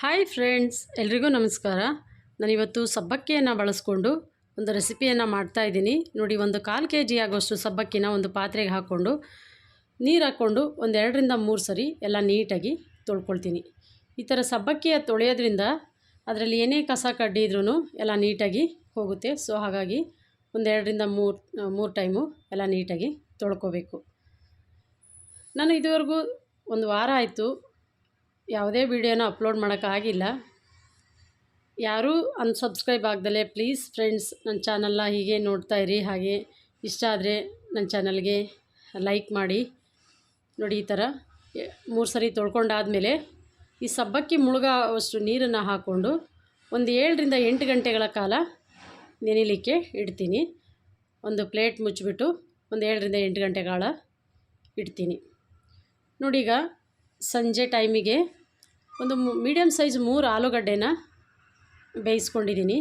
Hi friends, ಎಲ್ರಿಗೂ ನಮಸ್ಕಾರ. ನಾನಿವತ್ತು ಸಬ್ಬಕ್ಕಿಯನ್ನು ಬಳಸ್ಕೊಂಡು ಒಂದು ರೆಸಿಪಿಯನ್ನು ಮಾಡ್ತಾಯಿದ್ದೀನಿ ನೋಡಿ, ಒಂದು ಕಾಲು ಕೆ ಜಿ ಆಗೋಷ್ಟು ಸಬ್ಬಕ್ಕಿನ ಒಂದು ಪಾತ್ರೆಗೆ ಹಾಕ್ಕೊಂಡು ನೀರು ಹಾಕ್ಕೊಂಡು ಒಂದು ಎರಡರಿಂದ ಮೂರು ಸರಿ ಎಲ್ಲ ನೀಟಾಗಿ ತೊಳ್ಕೊಳ್ತೀನಿ. ಈ ಥರ ಸಬ್ಬಕ್ಕಿಯ ತೊಳೆಯೋದ್ರಿಂದ ಅದರಲ್ಲಿ ಏನೇ ಕಸ ಕಡ್ಡಿ ಇದ್ರೂ ಎಲ್ಲ ನೀಟಾಗಿ ಹೋಗುತ್ತೆ. ಸೊ, ಹಾಗಾಗಿ ಒಂದು ಎರಡರಿಂದ ಮೂರು ಮೂರು ಟೈಮು ಎಲ್ಲ ನೀಟಾಗಿ ತೊಳ್ಕೊಬೇಕು. ನಾನು ಇದುವರೆಗೂ ಒಂದು ವಾರ ಆಯಿತು ಯಾವುದೇ ವಿಡಿಯೋನ ಅಪ್ಲೋಡ್ ಮಾಡೋಕ್ಕಾಗಿಲ್ಲ ಯಾರೂ ಅನ್ಸಬ್ಸ್ಕ್ರೈಬ್ ಆಗ್ದಲೇ ಪ್ಲೀಸ್ ಫ್ರೆಂಡ್ಸ್ ನನ್ನ ಚಾನಲ್ನ ಹೀಗೆ ನೋಡ್ತಾ ಇರಿ. ಹಾಗೆ ಇಷ್ಟ ಆದರೆ ನನ್ನ ಚಾನಲ್ಗೆ ಲೈಕ್ ಮಾಡಿ. ನೋಡಿ ಈ ಥರ ಮೂರು ಸರಿ ತೊಳ್ಕೊಂಡಾದಮೇಲೆ ಈ ಸಬ್ಬಕ್ಕಿ ಮುಳುಗೋವಷ್ಟು ನೀರನ್ನು ಹಾಕ್ಕೊಂಡು ಒಂದು ಏಳರಿಂದ ಎಂಟು ಗಂಟೆಗಳ ಕಾಲ ನೆನೆಯಲಿಕ್ಕೆ ಇಡ್ತೀನಿ. ಒಂದು ಪ್ಲೇಟ್ ಮುಚ್ಚಿಬಿಟ್ಟು ಒಂದು ಏಳರಿಂದ ಎಂಟು ಗಂಟೆ ಕಾಲ ಇಡ್ತೀನಿ. ಈಗ ಸಂಜೆ ಟೈಮಿಗೆ ಒಂದು ಮೀಡಿಯಮ್ ಸೈಜ್ ಮೂರು ಆಲೂಗಡ್ಡೆನ ಬೇಯಿಸ್ಕೊಂಡಿದ್ದೀನಿ.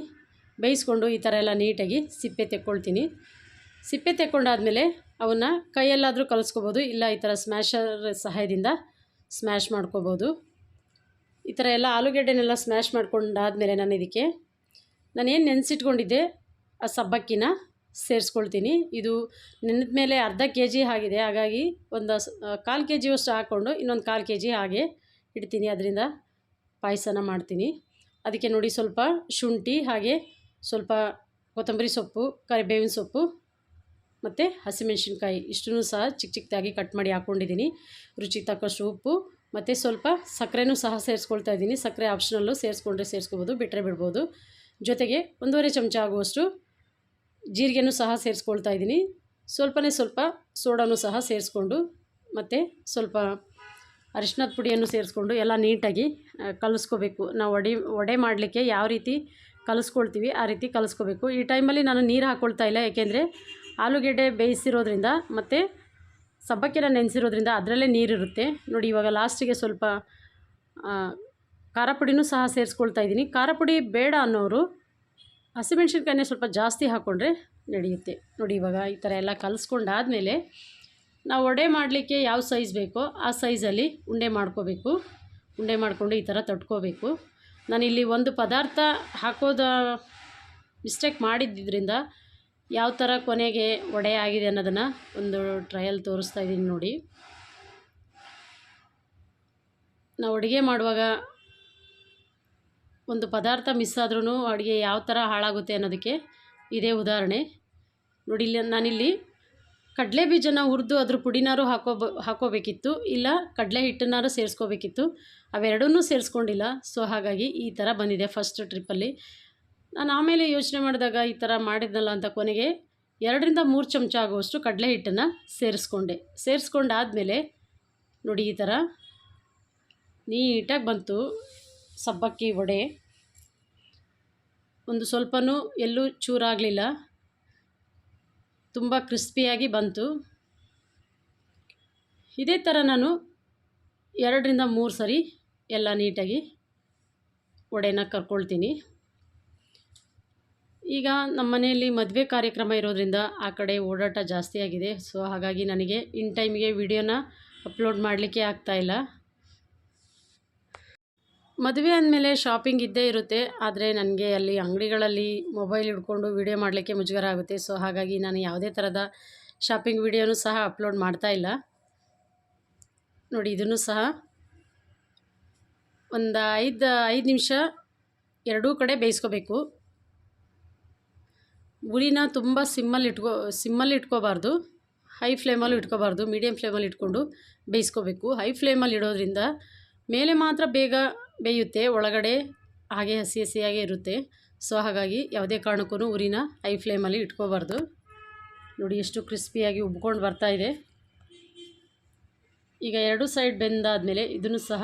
ಬೇಯಿಸ್ಕೊಂಡು ಈ ಥರ ಎಲ್ಲ ನೀಟಾಗಿ ಸಿಪ್ಪೆ ತೆಕ್ಕೊಳ್ತೀನಿ. ಸಿಪ್ಪೆ ತೆಕ್ಕೊಂಡಾದಮೇಲೆ ಅವನ್ನ ಕೈಯಲ್ಲಾದರೂ ಕಲಿಸ್ಕೋಬೋದು, ಇಲ್ಲ ಈ ಥರ ಸ್ಮ್ಯಾಶರ್ ಸಹಾಯದಿಂದ ಸ್ಮ್ಯಾಶ್ ಮಾಡ್ಕೋಬೋದು. ಈ ಥರ ಎಲ್ಲ ಆಲೂಗಡ್ಡೆನೆಲ್ಲ ಸ್ಮ್ಯಾಶ್ ಮಾಡ್ಕೊಂಡಾದಮೇಲೆ ನಾನು ಇದಕ್ಕೆ ನಾನೇನು ನೆನೆಸಿಟ್ಕೊಂಡಿದ್ದೆ, ಆ ಸಬ್ಬಕ್ಕಿನ ಸೇರಿಸ್ಕೊಳ್ತೀನಿ. ಇದು ನೆನೆದ ಮೇಲೆ ಅರ್ಧ ಕೆ ಜಿ ಆಗಿದೆ. ಹಾಗಾಗಿ ಒಂದು ಕಾಲು ಕೆ ಜಿಯಷ್ಟು ಹಾಕ್ಕೊಂಡು ಇನ್ನೊಂದು ಕಾಲು ಕೆ ಜಿ ಹಾಗೆ ಇಡ್ತೀನಿ. ಅದರಿಂದ ಪಾಯಸನ ಮಾಡ್ತೀನಿ. ಅದಕ್ಕೆ ನೋಡಿ ಸ್ವಲ್ಪ ಶುಂಠಿ, ಹಾಗೆ ಸ್ವಲ್ಪ ಕೊತ್ತಂಬರಿ ಸೊಪ್ಪು, ಕರಿಬೇವಿನ ಸೊಪ್ಪು ಮತ್ತು ಹಸಿಮೆಣಸಿನ್ಕಾಯಿ. ಇಷ್ಟನ್ನು ಸಹ ಚಿಕ್ಕ ಚಿಕ್ಕದಾಗಿ ಕಟ್ ಮಾಡಿ ಹಾಕ್ಕೊಂಡಿದ್ದೀನಿ. ರುಚಿಗೆ ತಕ್ಕಷ್ಟು ಉಪ್ಪು ಮತ್ತು ಸ್ವಲ್ಪ ಸಕ್ಕರೆನೂ ಸಹ ಸೇರಿಸ್ಕೊಳ್ತಾ ಇದ್ದೀನಿ. ಸಕ್ಕರೆ ಆಪ್ಷನಲ್ಲೂ ಸೇರಿಸ್ಕೊಂಡ್ರೆ ಸೇರಿಸ್ಕೋಬೋದು ಬಿಟ್ಟರೆ ಬಿಡ್ಬೋದು. ಜೊತೆಗೆ ಒಂದೂವರೆ ಚಮಚ ಆಗುವಷ್ಟು ಜೀರಿಗೆನೂ ಸಹ ಸೇರಿಸ್ಕೊಳ್ತಾ ಇದ್ದೀನಿ. ಸ್ವಲ್ಪನೇ ಸ್ವಲ್ಪ ಸೋಡಾನು ಸಹ ಸೇರಿಸ್ಕೊಂಡು, ಮತ್ತು ಸ್ವಲ್ಪ ಅರಿಶಿನದ ಪುಡಿಯನ್ನು ಸೇರಿಸ್ಕೊಂಡು ಎಲ್ಲ ನೀಟಾಗಿ ಕಲಿಸ್ಕೋಬೇಕು. ನಾವು ವಡೆ ವಡೆ ಮಾಡಲಿಕ್ಕೆ ಯಾವ ರೀತಿ ಕಲಿಸ್ಕೊಳ್ತೀವಿ ಆ ರೀತಿ ಕಲಿಸ್ಕೋಬೇಕು. ಈ ಟೈಮಲ್ಲಿ ನಾನು ನೀರು ಹಾಕ್ಕೊಳ್ತಾ ಇಲ್ಲ ಏಕೆಂದರೆ ಆಲೂಗೆಡ್ಡೆ ಬೇಯಿಸಿರೋದ್ರಿಂದ ಮತ್ತು ಸಬ್ಬಕ್ಕಿನ ನೆನೆಸಿರೋದ್ರಿಂದ ಅದರಲ್ಲೇ ನೀರಿರುತ್ತೆ. ನೋಡಿ, ಇವಾಗ ಲಾಸ್ಟಿಗೆ ಸ್ವಲ್ಪ ಖಾರ ಪುಡಿನೂ ಸಹ ಸೇರಿಸ್ಕೊಳ್ತಾ ಇದ್ದೀನಿ. ಖಾರ ಪುಡಿ ಬೇಡ ಅನ್ನೋರು ಹಸಿಮೆಣ್ಸಿನ್ಕಾಯಿನೇ ಸ್ವಲ್ಪ ಜಾಸ್ತಿ ಹಾಕ್ಕೊಂಡ್ರೆ ನಡೆಯುತ್ತೆ. ನೋಡಿ ಇವಾಗ ಈ ಥರ ಎಲ್ಲ ಕಲಿಸ್ಕೊಂಡಾದಮೇಲೆ ನಾವು ವಡೆ ಮಾಡಲಿಕ್ಕೆ ಯಾವ ಸೈಜ್ ಬೇಕೋ ಆ ಸೈಜಲ್ಲಿ ಉಂಡೆ ಮಾಡ್ಕೋಬೇಕು. ಉಂಡೆ ಮಾಡಿಕೊಂಡು ಈ ಥರ ತಟ್ಕೋಬೇಕು. ನಾನಿಲ್ಲಿ ಒಂದು ಪದಾರ್ಥ ಹಾಕೋದ ಮಿಸ್ಟೇಕ್ ಮಾಡಿದ್ದರಿಂದ ಯಾವ ಥರ ಕೊನೆಗೆ ವಡೆ ಆಗಿದೆ ಅನ್ನೋದನ್ನು ಒಂದು ಟ್ರಯಲ್ ತೋರಿಸ್ತಾ ಇದ್ದೀನಿ ನೋಡಿ. ನಾವು ಅಡುಗೆ ಮಾಡುವಾಗ ಒಂದು ಪದಾರ್ಥ ಮಿಸ್ ಆದ್ರೂ ಅಡುಗೆ ಯಾವ ಥರ ಹಾಳಾಗುತ್ತೆ ಅನ್ನೋದಕ್ಕೆ ಇದೇ ಉದಾಹರಣೆ. ನೋಡಿ, ಇಲ್ಲಿ ನಾನಿಲ್ಲಿ ಕಡಲೆ ಬೀಜನ ಹುರಿದು ಅದ್ರ ಪುಡಿನಾರು ಹಾಕೋಬ, ಹಾಕೋಬೇಕಿತ್ತು, ಇಲ್ಲ ಕಡಲೆ ಹಿಟ್ಟನ್ನಾರು ಸೇರಿಸ್ಕೋಬೇಕಿತ್ತು. ಅವೆರಡನ್ನೂ ಸೇರಿಸ್ಕೊಂಡಿಲ್ಲ. ಸೊ, ಹಾಗಾಗಿ ಈ ಥರ ಬಂದಿದೆ ಫಸ್ಟ್ ಟ್ರಿಪ್ಪಲ್ಲಿ. ನಾನು ಆಮೇಲೆ ಯೋಚನೆ ಮಾಡಿದಾಗ ಈ ಥರ ಮಾಡಿದ್ನಲ್ಲ ಅಂತ ಕೊನೆಗೆ ಎರಡರಿಂದ ಮೂರು ಚಮಚ ಆಗುವಷ್ಟು ಕಡಲೆ ಹಿಟ್ಟನ್ನು ಸೇರಿಸ್ಕೊಂಡೆ. ಸೇರಿಸ್ಕೊಂಡಾದಮೇಲೆ ನೋಡಿ ಈ ಥರ ನೀಟಾಗಿ ಬಂತು. ಸಬ್ಬಕ್ಕಿ ವಡೆ. ಒಂದು ಸ್ವಲ್ಪನೂ ಎಲ್ಲೂ ಚೂರಾಗಲಿಲ್ಲ. ತುಂಬ ಕ್ರಿಸ್ಪಿಯಾಗಿ ಬಂತು. ಇದೇ ಥರ ನಾನು ಎರಡರಿಂದ ಮೂರು ಸರಿ ಎಲ್ಲ ನೀಟಾಗಿ ವಡೆನ ಕರ್ಕೊಳ್ತೀನಿ. ಈಗ ನಮ್ಮ ಮನೆಯಲ್ಲಿ ಮದುವೆ ಕಾರ್ಯಕ್ರಮ ಇರೋದರಿಂದ ಆ ಕಡೆ ಓಡಾಟ ಜಾಸ್ತಿ ಆಗಿದೆ. ಸೊ ಹಾಗಾಗಿ ನನಗೆ ಇನ್ ಟೈಮಿಗೆ ವಿಡಿಯೋನ ಅಪ್ಲೋಡ್ ಮಾಡಲಿಕ್ಕೆ ಆಗ್ತಾಯಿಲ್ಲ ಮದುವೆ ಅಂದಮೇಲೆ ಶಾಪಿಂಗ್ ಇದ್ದೇ ಇರುತ್ತೆ. ಆದರೆ ನನಗೆ ಅಲ್ಲಿ ಅಂಗಡಿಗಳಲ್ಲಿ ಮೊಬೈಲ್ ಹಿಡ್ಕೊಂಡು ವಿಡಿಯೋ ಮಾಡಲಿಕ್ಕೆ ಮುಜುಗರ ಆಗುತ್ತೆ. ಸೊ ಹಾಗಾಗಿ ನಾನು ಯಾವುದೇ ಥರದ ಶಾಪಿಂಗ್ ವಿಡಿಯೋನೂ ಸಹ ಅಪ್ಲೋಡ್ ಮಾಡ್ತಾ ಇಲ್ಲ. ನೋಡಿ, ಇದನ್ನು ಸಹ ಒಂದು ಐದು ಐದು ನಿಮಿಷ ಎರಡೂ ಕಡೆ ಬೇಯಿಸ್ಕೋಬೇಕು. ಉರಿನ ತುಂಬ ಸಿಮ್ಮಲ್ಲಿ ಇಟ್ಕೋ, ಸಿಮ್ಮಲ್ಲಿ ಇಟ್ಕೋಬಾರ್ದು. ಹೈ ಫ್ಲೇಮಲ್ಲೂ ಇಟ್ಕೋಬಾರ್ದು. ಮೀಡಿಯಮ್ ಫ್ಲೇಮಲ್ಲಿ ಇಟ್ಕೊಂಡು ಬೇಯಿಸ್ಕೋಬೇಕು. ಹೈ ಫ್ಲೇಮಲ್ಲಿ ಇಡೋದ್ರಿಂದ ಮೇಲೆ ಮಾತ್ರ ಬೇಗ ಬೇಯುತ್ತೆ, ಒಳಗಡೆ ಹಾಗೆ ಹಸಿ ಹಸಿಯಾಗೇ ಇರುತ್ತೆ. ಸೊ ಹಾಗಾಗಿ ಯಾವುದೇ ಕಾರಣಕ್ಕೂ ಉರಿನ ಹೈ ಫ್ಲೇಮಲ್ಲಿ ಇಟ್ಕೋಬಾರ್ದು. ನೋಡಿ ಎಷ್ಟು ಕ್ರಿಸ್ಪಿಯಾಗಿ ಉಬ್ಕೊಂಡು ಬರ್ತಾ ಇದೆ. ಈಗ ಎರಡು ಸೈಡ್ ಬೆಂದಾದಮೇಲೆ ಇದನ್ನು ಸಹ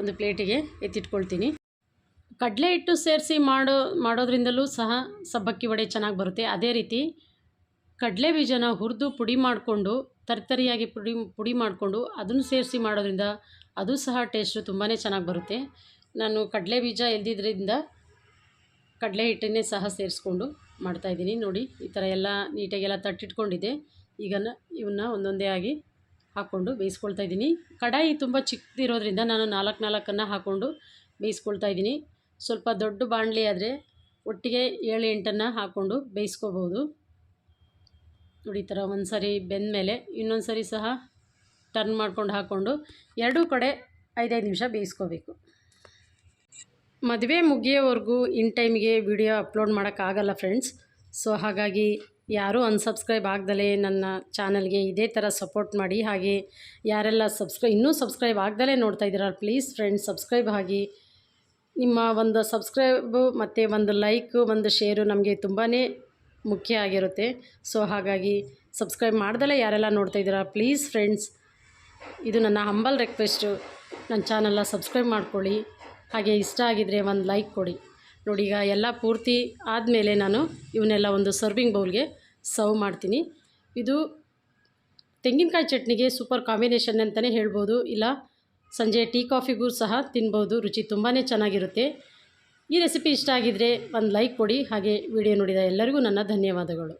ಒಂದು ಪ್ಲೇಟಿಗೆ ಎತ್ತಿಟ್ಕೊಳ್ತೀನಿ. ಕಡಲೆ ಹಿಟ್ಟು ಸೇರಿಸಿ ಮಾಡೋ, ಮಾಡೋದ್ರಿಂದಲೂ ಸಹ ಸಬ್ಬಕ್ಕಿ ವಡೆ ಚೆನ್ನಾಗಿ ಬರುತ್ತೆ. ಅದೇ ರೀತಿ ಕಡಲೆ ಬೀಜನ ಹುರಿದು ಪುಡಿ ಮಾಡಿಕೊಂಡು ತರಿತರಿಯಾಗಿ ಪುಡಿ ಪುಡಿ ಮಾಡಿಕೊಂಡು ಅದನ್ನು ಸೇರಿಸಿ ಮಾಡೋದ್ರಿಂದ ಅದು ಸಹ ಟೇಸ್ಟು ತುಂಬಾ ಚೆನ್ನಾಗಿ ಬರುತ್ತೆ. ನಾನು ಕಡಲೆ ಬೀಜ ಎಲ್ದಿದ್ರಿಂದ ಕಡಲೆ ಹಿಟ್ಟನ್ನೇ ಸಹ ಸೇರಿಸ್ಕೊಂಡು ಮಾಡ್ತಾಯಿದ್ದೀನಿ ನೋಡಿ, ಈ ಥರ ಎಲ್ಲ ನೀಟಾಗೆಲ್ಲ ತಟ್ಟಿಟ್ಕೊಂಡಿದ್ದೆ ಈಗ ಇವನ್ನ ಒಂದೊಂದೇ ಆಗಿ ಹಾಕ್ಕೊಂಡು ಬೇಯಿಸ್ಕೊಳ್ತಾ ಇದ್ದೀನಿ. ಕಡಾಯಿ ತುಂಬ ಚಿಕ್ಕದಿರೋದ್ರಿಂದ ನಾನು ನಾಲ್ಕು ನಾಲ್ಕನ್ನು ಹಾಕ್ಕೊಂಡು ಬೇಯಿಸ್ಕೊಳ್ತಾ ಇದ್ದೀನಿ. ಸ್ವಲ್ಪ ದೊಡ್ಡ ಬಾಣಲಿ ಆದರೆ ಒಟ್ಟಿಗೆ ಏಳು ಎಂಟನ್ನು ಹಾಕ್ಕೊಂಡು ಬೇಯಿಸ್ಕೋಬೋದು. ನೋಡಿ, ಈ ಥರ ಒಂದು ಸರಿ ಬೆಂದಮೇಲೆ ಇನ್ನೊಂದು ಸರಿ ಸಹ ಟರ್ನ್ ಮಾಡ್ಕೊಂಡು ಹಾಕ್ಕೊಂಡು ಎರಡೂ ಕಡೆ ಐದೈದು ನಿಮಿಷ ಬೇಯಿಸ್ಕೋಬೇಕು. ಮದುವೆ ಮುಗಿಯೋವರೆಗೂ ಇನ್ ಟೈಮ್ಗೆ ವಿಡಿಯೋ ಅಪ್ಲೋಡ್ ಮಾಡೋಕ್ಕಾಗಲ್ಲ ಫ್ರೆಂಡ್ಸ್ ಸೊ ಹಾಗಾಗಿ ಯಾರೂ ಅನ್ಸಬ್ಸ್ಕ್ರೈಬ್ ಆಗ್ದಲೇ ನನ್ನ ಚಾನಲ್ಗೆ ಇದೇ ಥರ ಸಪೋರ್ಟ್ ಮಾಡಿ. ಹಾಗೆ ಯಾರೆಲ್ಲ ಸಬ್ಸ್ಕ್ರೈ ಇನ್ನೂ ಸಬ್ಸ್ಕ್ರೈಬ್ ಆಗ್ದಲೇ ನೋಡ್ತಾ ಇದ್ದೀರ ಪ್ಲೀಸ್ ಫ್ರೆಂಡ್ಸ್ ಸಬ್ಸ್ಕ್ರೈಬ್ ಆಗಿ ನಿಮ್ಮ ಒಂದು ಸಬ್ಸ್ಕ್ರೈಬು ಮತ್ತು ಒಂದು ಲೈಕು ಒಂದು ಶೇರು ನಮಗೆ ತುಂಬಾ ಮುಖ್ಯ ಆಗಿರುತ್ತೆ. ಸೊ ಹಾಗಾಗಿ ಸಬ್ಸ್ಕ್ರೈಬ್ ಮಾಡ್ದಲೇ ಯಾರೆಲ್ಲ ನೋಡ್ತಾ ಇದ್ದೀರಾ ಪ್ಲೀಸ್ ಫ್ರೆಂಡ್ಸ್ ಇದು ನನ್ನ ಹಂಬಲ್ ರಿಕ್ವೆಸ್ಟು ನನ್ನ ಚಾನಲ್ನ ಸಬ್ಸ್ಕ್ರೈಬ್ ಮಾಡ್ಕೊಳ್ಳಿ. ಹಾಗೆ ಇಷ್ಟ ಆಗಿದರೆ ಒಂದು ಲೈಕ್ ಕೊಡಿ. ನೋಡಿ ಈಗ ಎಲ್ಲ ಪೂರ್ತಿ ಆದಮೇಲೆ ನಾನು ಇವನ್ನೆಲ್ಲ ಒಂದು ಸರ್ವಿಂಗ್ ಬೌಲ್ಗೆ ಸರ್ವ್ ಮಾಡ್ತೀನಿ. ಇದು ತೆಂಗಿನಕಾಯಿ ಚಟ್ನಿಗೆ ಸೂಪರ್ ಕಾಂಬಿನೇಷನ್ ಅಂತಲೇ ಹೇಳ್ಬೋದು. ಇಲ್ಲ, ಸಂಜೆ ಟೀ ಕಾಫಿಗೂ ಸಹ ತಿನ್ಬೋದು. ರುಚಿ ತುಂಬಾ ಚೆನ್ನಾಗಿರುತ್ತೆ. ಈ ರೆಸಿಪಿ ಇಷ್ಟ ಆಗಿದ್ದರೆ ಒಂದು ಲೈಕ್ ಕೊಡಿ. ಹಾಗೆ ವಿಡಿಯೋ ನೋಡಿದ ಎಲ್ಲರಿಗೂ ನನ್ನ ಧನ್ಯವಾದಗಳು.